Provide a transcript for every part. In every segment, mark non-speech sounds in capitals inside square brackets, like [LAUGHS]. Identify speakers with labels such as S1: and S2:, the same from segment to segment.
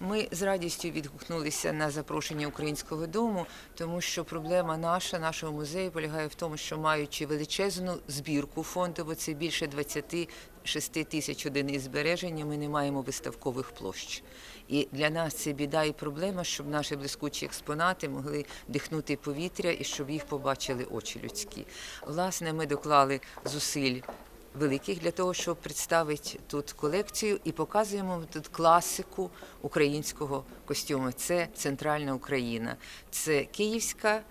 S1: Ми з радістю відгукнулися на запрошення українського дому, тому що проблема наша, нашого музею, полягає в тому, що маючи величезну збірку фондову, це більше 26 тисяч одиниць збереження, ми не маємо виставкових площ. І для нас це біда і проблема, щоб наші блискучі експонати могли дихнути повітря і щоб їх побачили очі людські. Власне, ми доклали зусиль великих для того, щоб представити тут колекцію і показуємо тут класику українського костюму. Це центральна Україна, це Київська,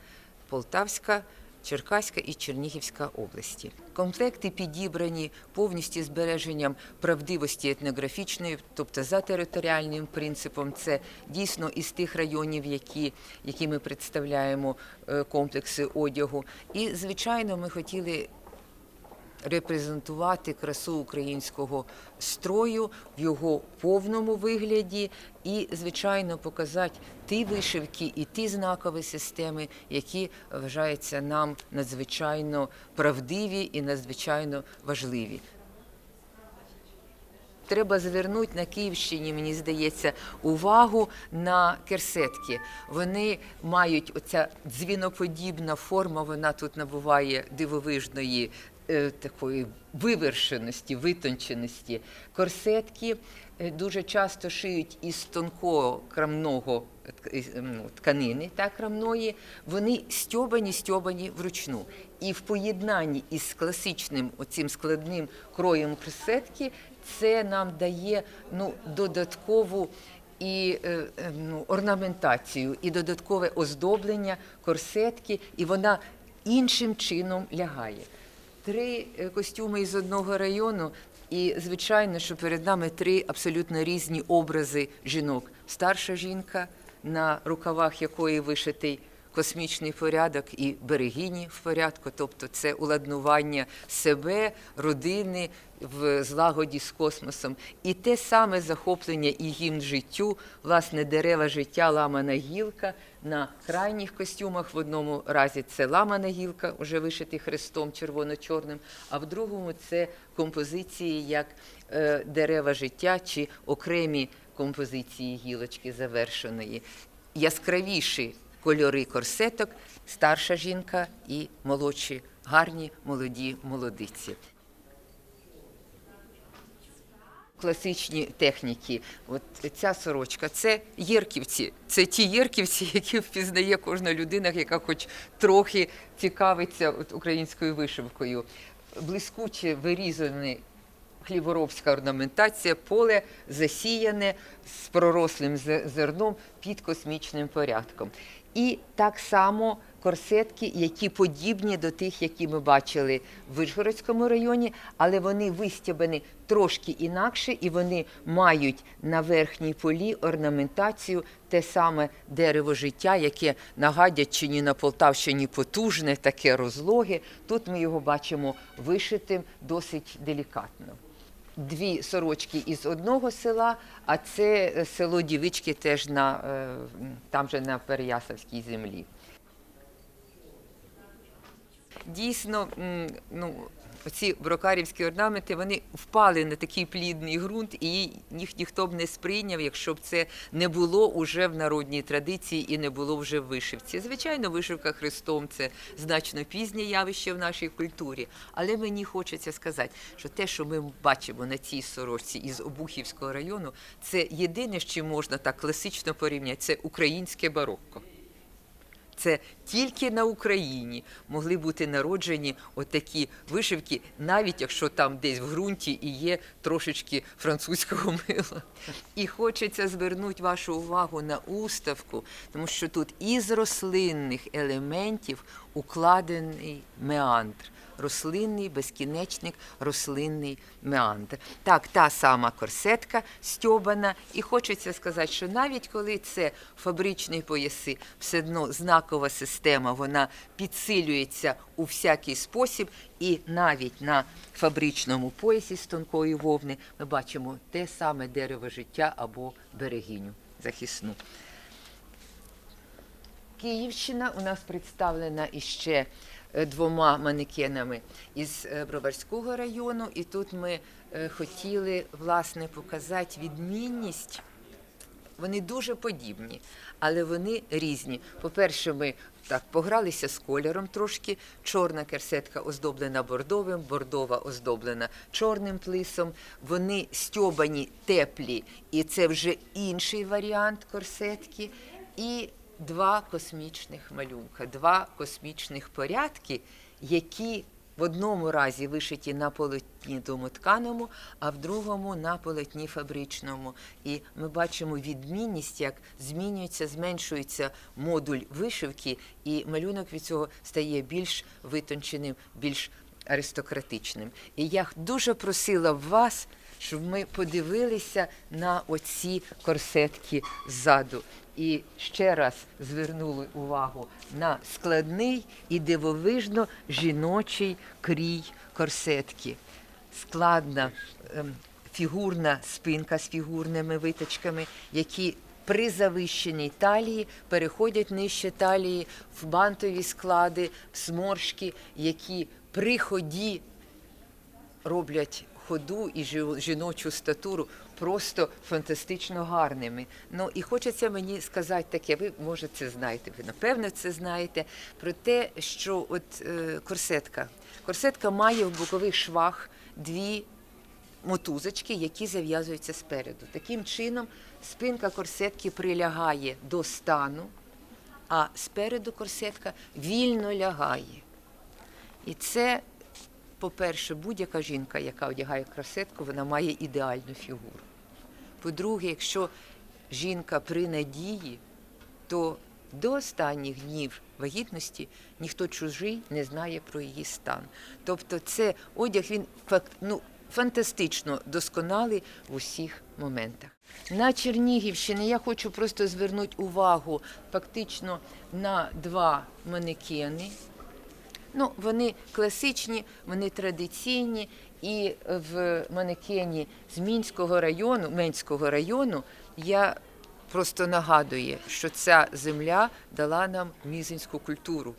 S1: Полтавська. Черкаська і Чернігівська області. Комплекти підібрані повністю збереженням правдивості етнографічної, тобто за територіальним принципом. Це дійсно із тих районів, які, які ми представляємо е, комплекси одягу. І, звичайно, ми хотіли репрезентувати красу українського строю в його повному вигляді і, звичайно, показати ті вишивки і ті знакові системи, які вважаються нам надзвичайно правдиві і надзвичайно важливі. Треба звернути на Київщині, мені здається, увагу на керсетки. Вони мають оця дзвіноподібна форма, вона тут набуває дивовижної такої вивершеності, витонченості. Корсетки е, дуже часто шиють із тонкого крамного ем, ну, тканини та крамної. Вони стьобані, стьобані вручну. І в поєднанні із класичним оцим складним кроєм корсетки це нам дає ну, додаткову і е, е, ну, орнаментацію, і додаткове оздоблення корсетки, і вона іншим чином лягає. Три е, костюми із одного району, і звичайно, що перед нами три абсолютно різні образи жінок. Старша жінка, на рукавах якої вишитий космічний порядок і берегині в порядку, тобто це уладнування себе, родини в злагоді з космосом. І те саме захоплення і гімн життю, власне, дерева життя, ламана гілка. На крайніх костюмах в одному разі це ламана гілка, уже вишитий хрестом червоно-чорним, а в другому це композиції як е, дерева життя чи окремі композиції гілочки завершеної. Яскравіші кольори корсеток, старша жінка і молодші, гарні молоді молодиці. Класичні техніки, от ця сорочка, це єрківці. Це ті єрківці, [LAUGHS] які впізнає кожна людина, яка хоч трохи цікавиться от українською вишивкою. Блискуче вирізаний хліборобська орнаментація, поле засіяне з пророслим зе- зерном під космічним порядком. І так само корсетки, які подібні до тих, які ми бачили в Вишгородському районі, але вони вистібані трошки інакше, і вони мають на верхній полі орнаментацію те саме дерево життя, яке на Гадячині, на Полтавщині потужне, таке розлоге. Тут ми його бачимо вишитим досить делікатно дві сорочки із одного села, а це е, село Дівички теж на е, там же на Переясавській землі. Дійсно, ну, оці брокарівські орнаменти вони впали на такий плідний ґрунт, і їх ніхто б не сприйняв, якщо б це не було уже в народній традиції і не було вже в вишивці. Звичайно, вишивка хрестом це значно пізнє явище в нашій культурі. Але мені хочеться сказати, що те, що ми бачимо на цій сорочці із Обухівського району, це єдине, чим можна так класично порівняти, це українське барокко. Це тільки на Україні могли бути народжені отакі вишивки, навіть якщо там десь в ґрунті і є трошечки французького мила. І хочеться звернути вашу увагу на уставку, тому що тут із рослинних елементів укладений меандр. Рослинний безкінечник, рослинний меандр. Так, та сама корсетка стьобана, і хочеться сказати, що навіть коли це фабричні пояси, все одно знакова система, вона підсилюється у всякий спосіб, і навіть на фабричному поясі з тонкої вовни. Ми бачимо те саме дерево життя або берегиню захисну. Київщина у нас представлена іще е, двома манекенами із е, Броварського району, і тут ми е, хотіли власне показати відмінність вони дуже подібні, але вони різні. По-перше, ми так погралися з кольором трошки. Чорна керсетка оздоблена бордовим, бордова оздоблена чорним плисом. Вони стьобані теплі, і це вже інший варіант корсетки. І два космічних малюнка, два космічних порядки, які в одному разі вишиті на полотні домотканому, а в другому на полотні фабричному. І ми бачимо відмінність, як змінюється, зменшується модуль вишивки, і малюнок від цього стає більш витонченим, більш аристократичним. І я дуже просила вас, щоб ми подивилися на оці корсетки ззаду. І ще раз звернули увагу на складний і дивовижно жіночий крій корсетки. Складна ем, фігурна спинка з фігурними виточками, які при завищеній талії переходять нижче талії в бантові склади, в сморшки, які при ході роблять ходу і жіночу статуру просто фантастично гарними. Ну і хочеться мені сказати таке, ви може це знаєте, ви напевно це знаєте, про те, що от е, корсетка. Корсетка має в бокових швах дві мотузочки, які зав'язуються спереду. Таким чином спинка корсетки прилягає до стану, а спереду корсетка вільно лягає. І це, по-перше, будь-яка жінка, яка одягає корсетку, вона має ідеальну фігуру. По-друге, якщо жінка при надії, то до останніх днів вагітності ніхто чужий не знає про її стан. Тобто, це одяг він ну, фантастично досконалий в усіх моментах. На Чернігівщині я хочу просто звернути увагу фактично на два манекени. Ну, вони класичні, вони традиційні. І в манекені з Мінського району, Менського району, я просто нагадую, що ця земля дала нам мізинську культуру.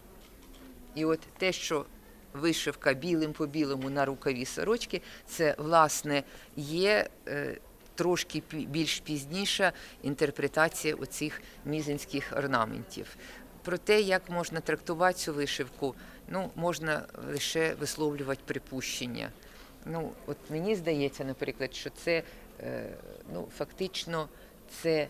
S1: І от те, що вишивка білим по білому на рукаві сорочки, це власне є е, трошки більш пізніша інтерпретація оцих мізинських орнаментів. Про те, як можна трактувати цю вишивку, ну можна лише висловлювати припущення. Ну, от мені здається, наприклад, що це е, ну, фактично це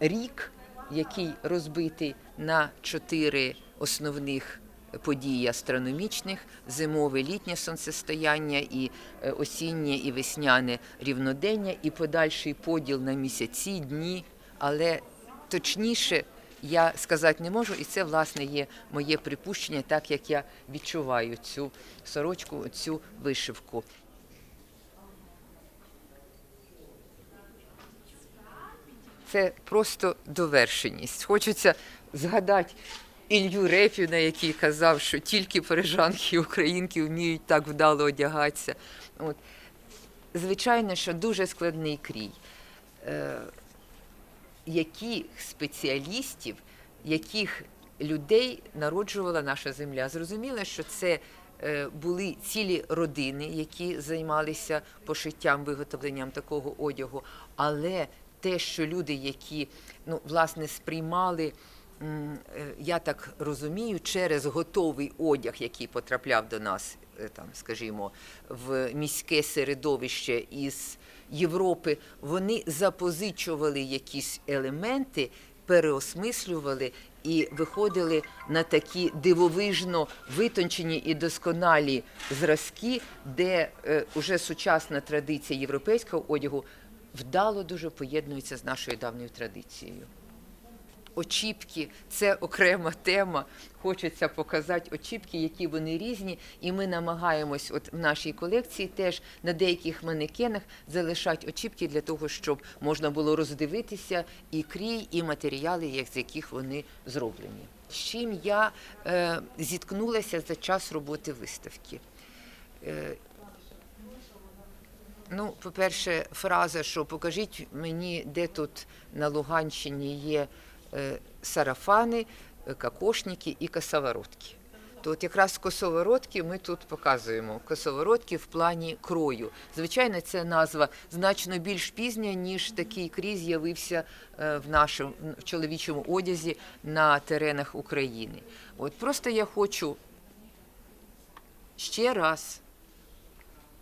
S1: рік, який розбитий на чотири основних події астрономічних: зимове літнє сонцестояння, і е, осіннє і весняне рівнодення, і подальший поділ на місяці, дні. Але точніше я сказати не можу, і це власне є моє припущення, так як я відчуваю цю сорочку, цю вишивку. Це просто довершеність. Хочеться згадати Ілью Репіна, який казав, що тільки парижанки і українки вміють так вдало одягатися. От. Звичайно, що дуже складний крій. Яких спеціалістів, яких людей народжувала наша земля. Зрозуміло, що це е, були цілі родини, які займалися пошиттям, виготовленням такого одягу, але те, що люди, які ну, власне сприймали. е, Я так розумію, через готовий одяг, який потрапляв до нас, е, там, скажімо, в міське середовище із Європи, вони запозичували якісь елементи, переосмислювали і виходили на такі дивовижно витончені і досконалі зразки, де е, уже сучасна традиція європейського одягу вдало дуже поєднується з нашою давньою традицією. Очіпки це окрема тема. Хочеться показати очіпки, які вони різні, і ми намагаємось, от в нашій колекції теж на деяких манекенах залишати очіпки для того, щоб можна було роздивитися і крій, і матеріали, з яких вони зроблені. З чим я е, зіткнулася за час роботи виставки. Е, Ну, по-перше, фраза, що покажіть мені, де тут на Луганщині є сарафани, е, кокошники і косоворотки. то от якраз косоворотки ми тут показуємо. Косоворотки в плані крою. Звичайно, ця назва значно більш пізня, ніж такий крій з'явився е, в нашому в чоловічому одязі на теренах України. От просто я хочу ще раз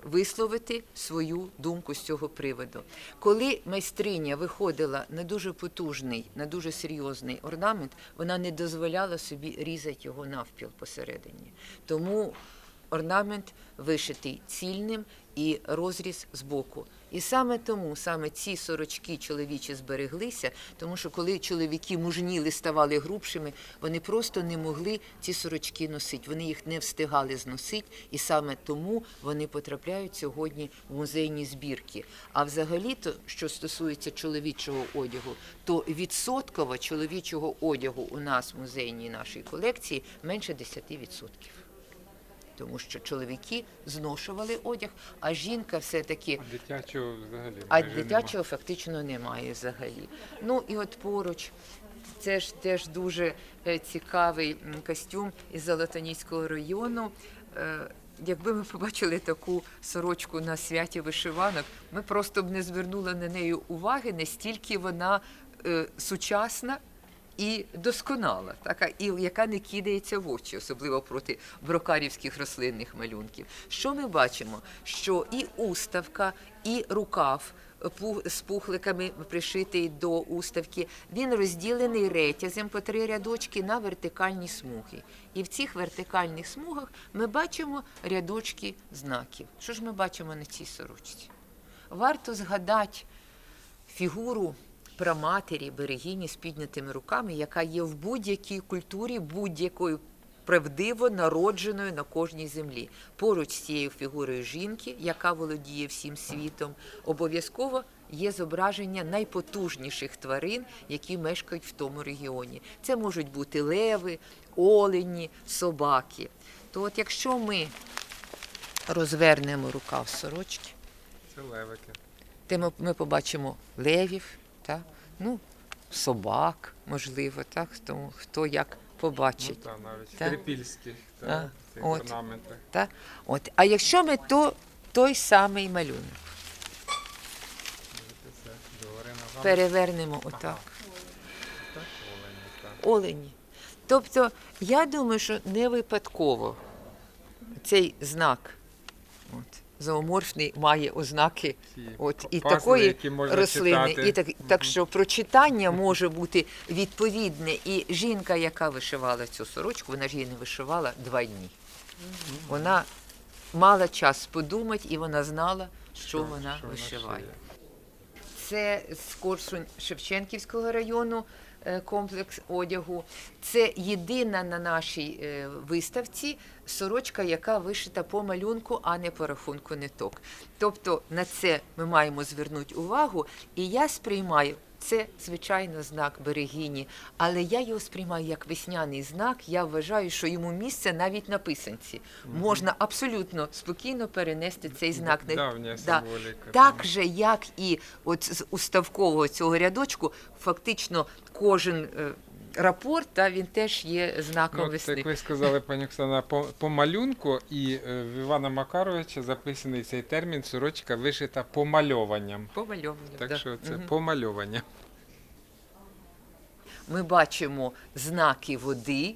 S1: висловити свою думку з цього приводу. Коли майстриня виходила на дуже потужний, на дуже серйозний орнамент, вона не дозволяла собі різати його навпіл посередині. Тому орнамент вишитий цільним і розріз збоку. І саме тому саме ці сорочки чоловічі збереглися, тому що коли чоловіки мужніли, ставали грубшими, вони просто не могли ці сорочки носити. Вони їх не встигали зносити, і саме тому вони потрапляють сьогодні в музейні збірки. А взагалі-то, що стосується чоловічого одягу, то відсотково чоловічого одягу у нас в музейній нашій колекції менше 10% тому що чоловіки зношували одяг, а жінка все-таки.
S2: А дитячого взагалі.
S1: А
S2: майже нема.
S1: фактично немає взагалі. Ну і от поруч. Це ж теж дуже е, цікавий костюм із Золотоніського району. Е, Якби ми побачили таку сорочку на святі вишиванок, ми просто б не звернули на неї уваги, настільки вона е, сучасна і досконала, така, і яка не кидається в очі, особливо проти брокарівських рослинних малюнків. Що ми бачимо? Що і уставка, і рукав з пухликами пришитий до уставки, він розділений ретязем по три рядочки на вертикальні смуги. І в цих вертикальних смугах ми бачимо рядочки знаків. Що ж ми бачимо на цій сорочці? Варто згадати фігуру праматері, берегині з піднятими руками, яка є в будь-якій культурі будь-якою правдиво народженою на кожній землі. Поруч з цією фігурою жінки, яка володіє всім світом, обов'язково є зображення найпотужніших тварин, які мешкають в тому регіоні. Це можуть бути леви, олені, собаки. То от якщо ми розвернемо рукав сорочки,
S2: Це левики.
S1: ми, ми побачимо левів, та? ну, собак, можливо, так? Хто, хто як
S2: Ну,
S1: побачить.
S2: та, навіть
S1: Так.
S2: трипільські
S1: А,
S2: та, ці
S1: от. Та? От. А якщо ми то той самий малюнок перевернемо отак,
S2: Так, олені,
S1: олені. Тобто, я думаю, що не випадково цей знак от, зооморфний має ознаки От і
S2: пазли,
S1: такої рослини,
S2: читати.
S1: і так, так що прочитання може бути відповідне. І жінка, яка вишивала цю сорочку, вона ж її не вишивала два дні. Вона мала час подумати, і вона знала, що, вона
S2: що
S1: вишиває. Це з Корсунь Шевченківського району комплекс одягу. Це єдина на нашій е, виставці сорочка, яка вишита по малюнку, а не по рахунку ниток. Тобто на це ми маємо звернути увагу, і я сприймаю. Це, звичайно, знак берегині, але я його сприймаю як весняний знак. Я вважаю, що йому місце навіть на писанці. Можна абсолютно спокійно перенести цей знак. на-
S2: Давня
S1: Да.
S2: символіка.
S1: Так же, як і от з уставкового цього рядочку, фактично кожен е, рапорт, та, він теж є знаком
S2: Ну,
S1: весни.
S2: як ви сказали, пані Оксана, по, по малюнку, і е, в Івана Макаровича записаний цей термін сорочка вишита помальованням.
S1: Помальовані.
S2: Так
S1: да.
S2: що це
S1: Мгм.
S2: помальовання.
S1: Ми бачимо знаки води,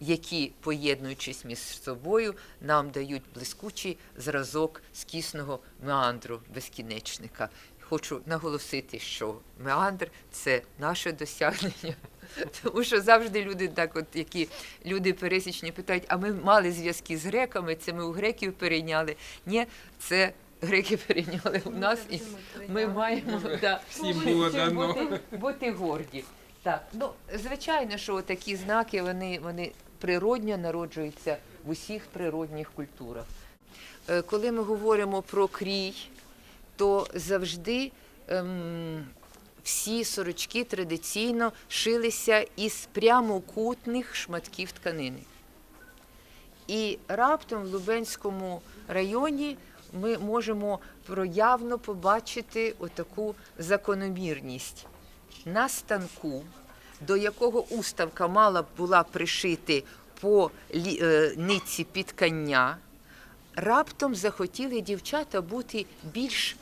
S1: які, поєднуючись між собою, нам дають блискучий зразок скісного меандру безкінечника. Хочу наголосити, що меандр це наше досягнення. [LAUGHS] Тому що завжди люди так, от які люди пересічні питають, а ми мали зв'язки з греками, це ми у греків перейняли. Ні, це греки [LAUGHS] перейняли у нас, і ми маємо да,
S2: Всім було дано.
S1: бути, бути горді. Так, ну звичайно, що такі знаки вони, вони природньо народжуються в усіх природних культурах. Е, Коли ми говоримо про крій, то завжди ем, всі сорочки традиційно шилися із прямокутних шматків тканини. І раптом в Лубенському районі ми можемо проявно побачити отаку закономірність. На станку, до якого уставка мала б була пришити по е, нитці підкання, раптом захотіли дівчата бути більш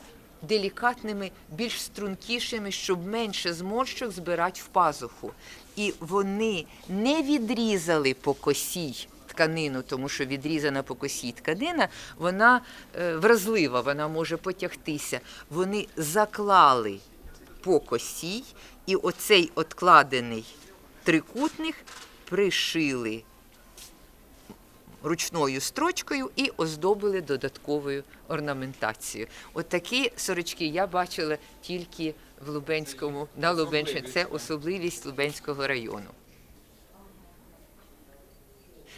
S1: делікатними, більш стрункішими, щоб менше зморщок збирати в пазуху. І вони не відрізали по косій тканину, тому що відрізана по косій тканина, вона е, вразлива, вона може потягтися. Вони заклали по косій, і оцей откладений трикутник пришили ручною строчкою і оздобили додатковою орнаментацією. От такі сорочки я бачила тільки в Лубенському, на Лубенщині. Це особливість Лубенського району.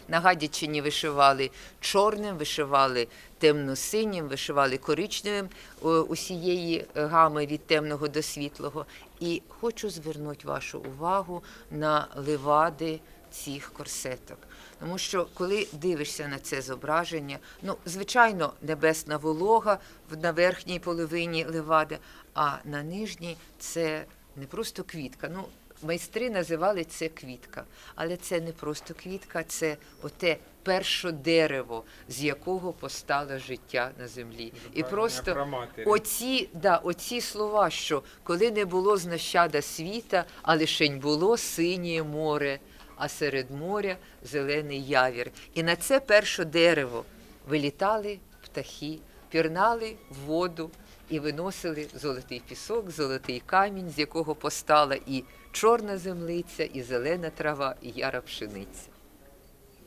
S1: На Гадячині вишивали чорним, вишивали темно-синім, вишивали коричневим усієї е, гами від темного до світлого. І хочу звернути вашу увагу на левади цих корсеток. Тому що коли дивишся на це зображення, ну звичайно, небесна волога на верхній половині левади, а на нижній це не просто квітка. Ну, майстри називали це квітка, але це не просто квітка, це оте перше дерево, з якого постало життя на землі. І просто оці, да, оці слова, що коли не було знащада світа, а лишень було синє море, а серед моря зелений явір. І на це перше дерево вилітали птахи, пірнали в воду і виносили золотий пісок, золотий камінь, з якого постала і чорна землиця, і зелена трава, і яра пшениця.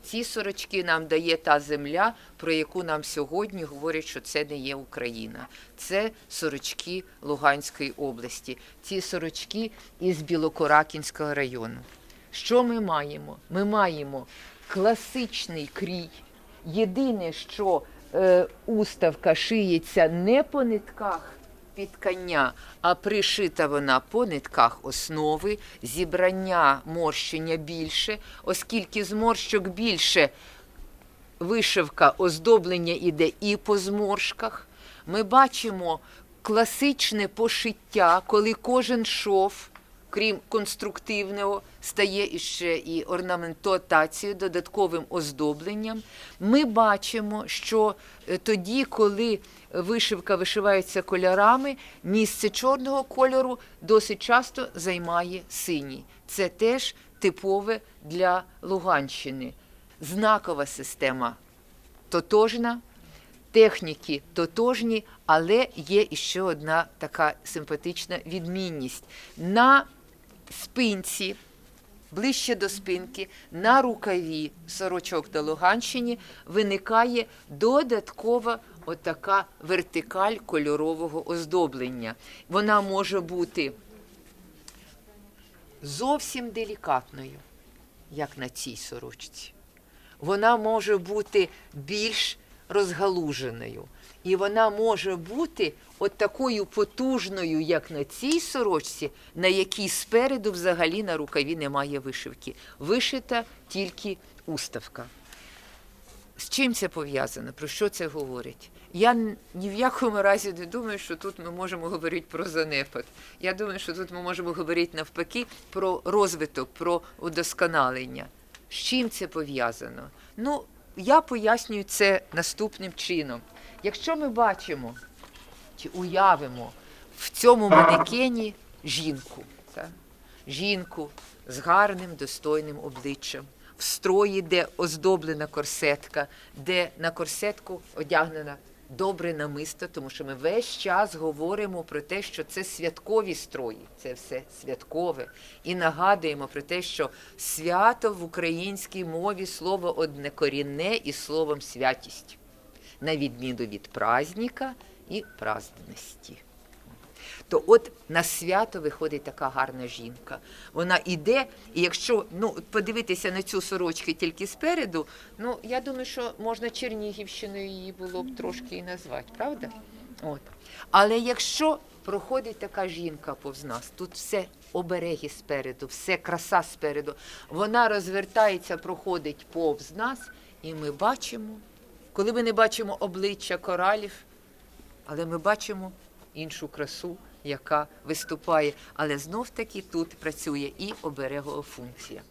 S1: Ці сорочки нам дає та земля, про яку нам сьогодні говорять, що це не є Україна. Це сорочки Луганської області, ці сорочки із Білокоракінського району. Що ми маємо? Ми маємо класичний крій. Єдине, що е, уставка шиється не по нитках підкання, а пришита вона по нитках основи, зібрання морщення більше, оскільки зморщок більше, вишивка, оздоблення іде і по зморшках. Ми бачимо класичне пошиття, коли кожен шов, крім конструктивного, стає іще і орнаментацією, додатковим оздобленням. Ми бачимо, що е, тоді, коли вишивка вишивається кольорами, місце чорного кольору досить часто займає синій. Це теж типове для Луганщини. Знакова система тотожна, техніки тотожні, але є іще одна така симпатична відмінність. На спинці, ближче до спинки, на рукаві сорочок на Луганщині виникає додаткова отака вертикаль кольорового оздоблення. Вона може бути зовсім делікатною, як на цій сорочці вона може бути більш розгалуженою. І вона може бути от такою потужною, як на цій сорочці, на якій спереду взагалі на рукаві немає вишивки. Вишита тільки уставка. З чим це пов'язано? Про що це говорить? Я ні в якому разі не думаю, що тут ми можемо говорити про занепад. Я думаю, що тут ми можемо говорити навпаки про розвиток, про удосконалення. З чим це пов'язано? Ну, я пояснюю це наступним чином. Якщо ми бачимо чи уявимо в цьому манекені жінку, так? жінку з гарним достойним обличчям, в строї, де оздоблена корсетка, де на корсетку одягнена добре намисто, тому що ми весь час говоримо про те, що це святкові строї, це все святкове. І нагадуємо про те, що свято в українській мові слово однекорінне і словом святість, на відміну від праздника і праздності. То от на свято виходить така гарна жінка. Вона іде, і якщо ну, подивитися на цю сорочку тільки спереду, ну я думаю, що можна Чернігівщиною її було б трошки і назвати, правда? От. Але якщо проходить така жінка повз нас, тут все обереги спереду, все краса спереду, вона розвертається, проходить повз нас, і ми бачимо, коли ми не бачимо обличчя коралів, але ми бачимо іншу красу, яка виступає. Але знов таки тут працює і оберегова функція.